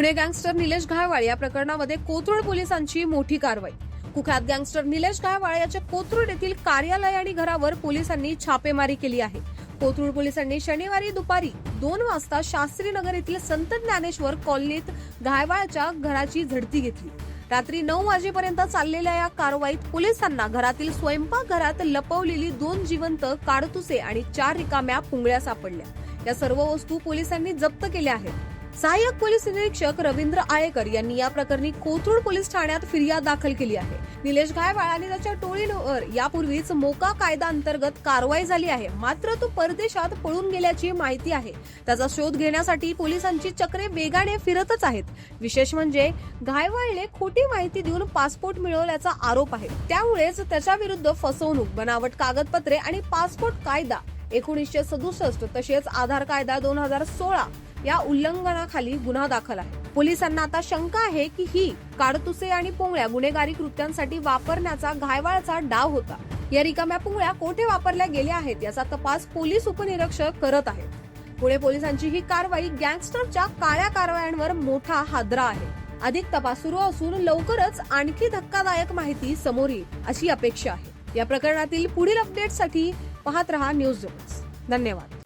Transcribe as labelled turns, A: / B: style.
A: Pune gangster Nilesh घायवाळ या प्रकरणामध्ये कोथरूड पोलिसांची मोठी कारवाई. कुख्यात गँगस्टर निलेश घायवाळ याच्या कोथरूड येथील कार्यालय आणि घरावर पोलिसांनी छापेमारी केली आहे. कोथरूड पोलिसांनी शनिवारी दुपारी दोन वाजता शास्त्रीनगर येथील संत ज्ञानेश्वर कॉलनीत घायवाळच्या घराची झडती घेतली. रात्री नऊ वाजेपर्यंत चाललेल्या या कारवाईत पोलिसांना घरातील स्वयंपाकघरात लपवलेली दोन जिवंत काडतुसे आणि चार रिकाम्या पुंगळ्या सापडल्या. या सर्व वस्तू पोलिसांनी जप्त केल्या आहेत. सहाय्यक पोलीस निरीक्षक रवींद्र आयकर यांनी या प्रकरणी कोथरूड पोलीस ठाण्यात फिर्याद दाखल केली आहे. निलेश गायवाळ आणि त्याच्या टोळीवर यापूर्वीच मोका कायदा अंतर्गत कारवाई झाली आहे. मात्र तो परदेशात पळून गेल्याची माहिती आहे. त्याचा शोध घेण्यासाठी पोलिसांची चक्रे वेगाने फिरतच आहेत. विशेष म्हणजे घायवाळने खोटी माहिती देऊन पासपोर्ट मिळवल्याचा आरोप आहे. त्यामुळेच त्याच्या विरुद्ध फसवणूक बनावट कागदपत्रे आणि पासपोर्ट कायदा एकोणीसशे सदुसष्ट तसेच आधार कायदा दोन हजार सोळा या उल्लंघनाखाली गुन्हा दाखल आहे. पोलिसांना आता शंका आहे की ही काडतुसे आणि पोंगळ्या गुन्हेगारी कृत्यांसाठी वापरण्याचा घायवाळचा डाव होता. या रिकाम्या पोंगळ्या कोठे वापरल्या गेल्या आहेत याचा तपास पोलीस उपनिरीक्षक करत आहेत. पुणे पोलिसांची ही कारवाई गँगस्टरच्या काळ्या कारवायांवर मोठा हादरा आहे. अधिक तपास सुरू असून लवकरच आणखी धक्कादायक माहिती समोर येईल अशी अपेक्षा आहे. या प्रकरणातील पुढील अपडेटसाठी पाहत रहा न्यूज धन्यवाद.